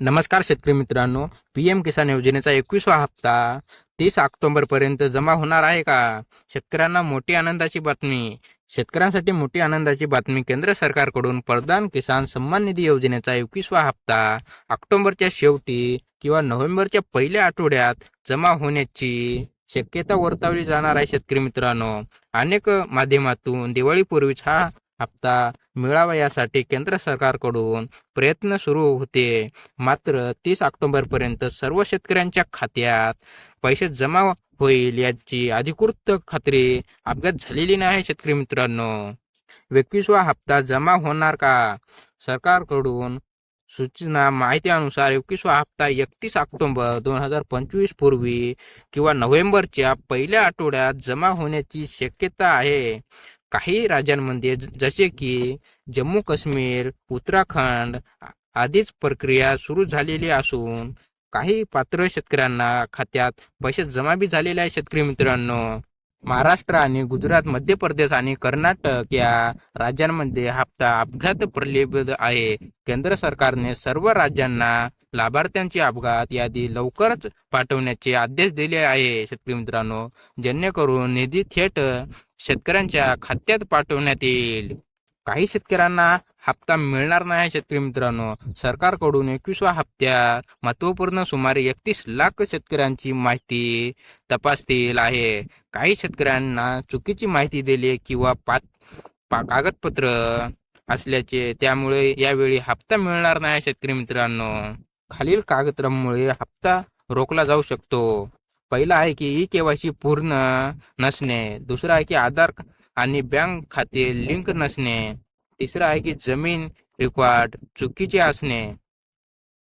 नमस्कार शेतकरी मित्रांनो पी एम किसान योजनेचा एकवीसवा हप्ता तीस ऑक्टोबरपर्यंत जमा होणार आहे का? शेतकऱ्यांना मोठी आनंदाची बातमी. शेतकऱ्यांसाठी मोठी आनंदाची बातमी केंद्र सरकारकडून प्रधान किसान सन्मान निधी योजनेचा एकवीसवा हप्ता ऑक्टोबरच्या शेवटी किंवा नोव्हेंबरच्या पहिल्या आठवड्यात जमा होण्याची शक्यता वर्तवली जाणार आहे शेतकरी मित्रांनो. अनेक माध्यमातून दिवाळीपूर्वीच हा हप्ता मिळावा यासाठी केंद्र सरकारकडून प्रयत्न सुरू होते. मात्र तीस ऑक्टोबरपर्यंत सर्व शेतकऱ्यांच्या खात्यात पैसे जमा होईल याची अधिकृत खात्री अपघात झालेली नाही शेतकरी मित्रांनो. एकवीसवा हप्ता जमा होणार का? सरकारकडून सूचना माहितीनुसार एकवीसवा हप्ता एकतीस ऑक्टोबर दोन हजार पंचवीस पूर्वी किंवा नोव्हेंबरच्या पहिल्या आठवड्यात जमा होण्याची शक्यता आहे. काही राज्यांमध्ये जसे की जम्मू काश्मीर उत्तराखंड आधीच प्रक्रिया सुरू झालेली असून काही पात्र शेतकऱ्यांना खात्यात पैसे जमा बी झालेले आहे शेतकरी मित्रांनो. महाराष्ट्र आणि गुजरात मध्य प्रदेश आणि कर्नाटक या राज्यांमध्ये हप्ता अपघात प्रलंबित आहे. केंद्र सरकारने सर्व राज्यांना लाभार्थ्यांची अपघात यादी लवकरच पाठवण्याचे आदेश दिले आहे. शेतकरी मित्रांनो जेणेकरून निधी थेट शेतकऱ्यांच्या खात्यात पाठवण्यात येईल. काही शेतकऱ्यांना हप्ता मिळणार नाही शेतकरी मित्रांनो. सरकारकडून एकवीसवा हप्त्यात महत्त्वपूर्ण सुमारे एकतीस लाख शेतकऱ्यांची माहिती तपासतील आहे. काही शेतकऱ्यांना चुकीची माहिती दिली किंवा पात पा कागदपत्र असल्याचे त्यामुळे यावेळी हप्ता मिळणार नाही शेतकरी मित्रांनो. खालील कागदपत्रांमुळे हप्ता रोखला जाऊ शकतो. पहिला आहे की ई केवायसी पूर्ण नसणे. दुसरा आहे की आधार आणि बँक खाते लिंक नसणे. तिसरा आहे की जमीन रेकॉर्ड चुकीचे असणे.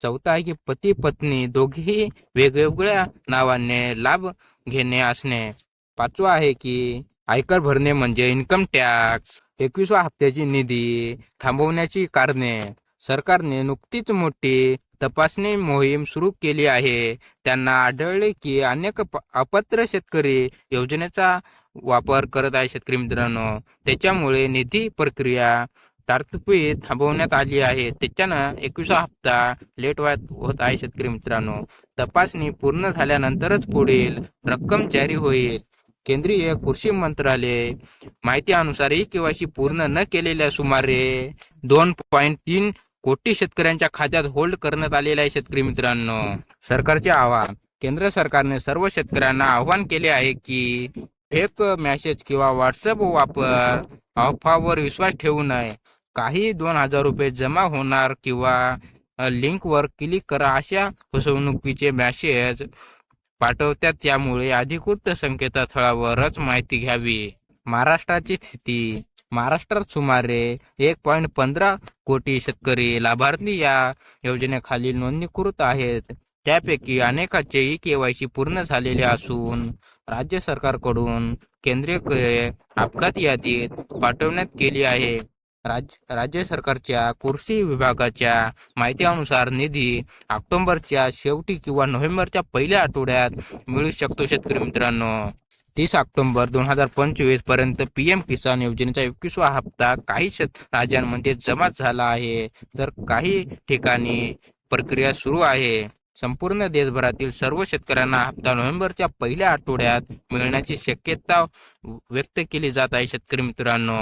चौथा आहे की पती पत्नी दोघेही वेगवेगळ्या नावाने लाभ घेणे असणे. पाचवा आहे की आयकर भरणे म्हणजे इन्कम टॅक्स. एकवीसवा हप्त्याची निधी थांबवण्याची कारणे. सरकारने नुकतीच मोठी तपासणी मोहीम सुरू केली आहे. त्यांना आढळले की अनेक अपत्र अपात्र शेतकरी योजनेचा वापर करत आहे शेतकरी मित्रांनो. त्याच्यामुळे निधी प्रक्रिया तारतुपी थांबवण्यात आली आहे. त्याच्यानं एकविसा हप्ता लेट होत आहे शेतकरी मित्रांनो. तपासणी पूर्ण झाल्यानंतरच पुढील रक्कम जारी होईल. केंद्रीय कृषी मंत्रालय माहितीनुसार ही केवायसी पूर्ण न केलेल्या सुमारे दोन पॉईंट तीन कोटी शेतकऱ्यांच्या खात्यात होल्ड करण्यात आलेले आहे शेतकरी मित्रांनो. सरकारचे आवाहन केंद्र सरकारने सर्व शेतकऱ्यांना आवाहन केले आहे की फेक मेसेज किंवा व्हॉट्सअप वापर अफवावर विश्वास ठेवू नये. काही दोन हजार रुपये जमा होणार किंवा लिंकवर क्लिक करा अशा फसवणुकीचे मॅसेज पाठवतात. त्यामुळे अधिकृत संकेतस्थळावरच माहिती घ्यावी. महाराष्ट्राची स्थिती महाराष्ट्रात सुमारे एक पॉईंट पंधरा कोटी शेतकरी लाभार्थी या योजनेखाली नोंदणीकृत आहेत. त्यापैकी अनेकांचे ई केवायसी पूर्ण झालेले असून राज्य सरकारकडून केंद्रीय अपघात यादीत पाठवण्यात केली आहे. राज्य राज्य सरकारच्या कृषी विभागाच्या माहितीनुसार निधी ऑक्टोबरच्या शेवटी किंवा नोव्हेंबरच्या पहिल्या आठवड्यात मिळू शकतो शेतकरी मित्रांनो. तीस ऑक्टोबर दोन हजार पंचवीसपर्यंत पी एम किसान योजनेचा एकवीसवा हप्ता काही राज्यांमध्ये जमा झाला आहे. तर काही ठिकाणी प्रक्रिया सुरू आहे. संपूर्ण देशभरातील सर्व शेतकऱ्यांना हप्ता नोव्हेंबरच्या पहिल्या आठवड्यात मिळण्याची शक्यता व्यक्त केली जात आहे शेतकरी मित्रांनो.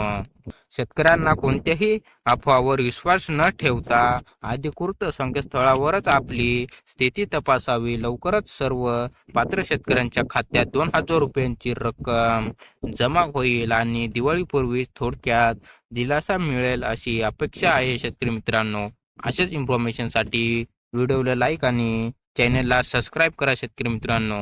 शेतकऱ्यांना कोणत्याही अफवावर विश्वास न ठेवता अधिकृत संकेतस्थळावरच आपली स्थिती तपासावी. लवकरच सर्व पात्र शेतकऱ्यांच्या खात्यात दोन हजार रुपयांची रक्कम जमा होईल आणि दिवाळीपूर्वी थोडक्यात दिलासा मिळेल अशी अपेक्षा आहे शेतकरी मित्रांनो. अशाच इन्फॉर्मेशनसाठी व्हिडिओला लाईक आणि चॅनलला सबस्क्राईब करा शेतकरी मित्रांनो.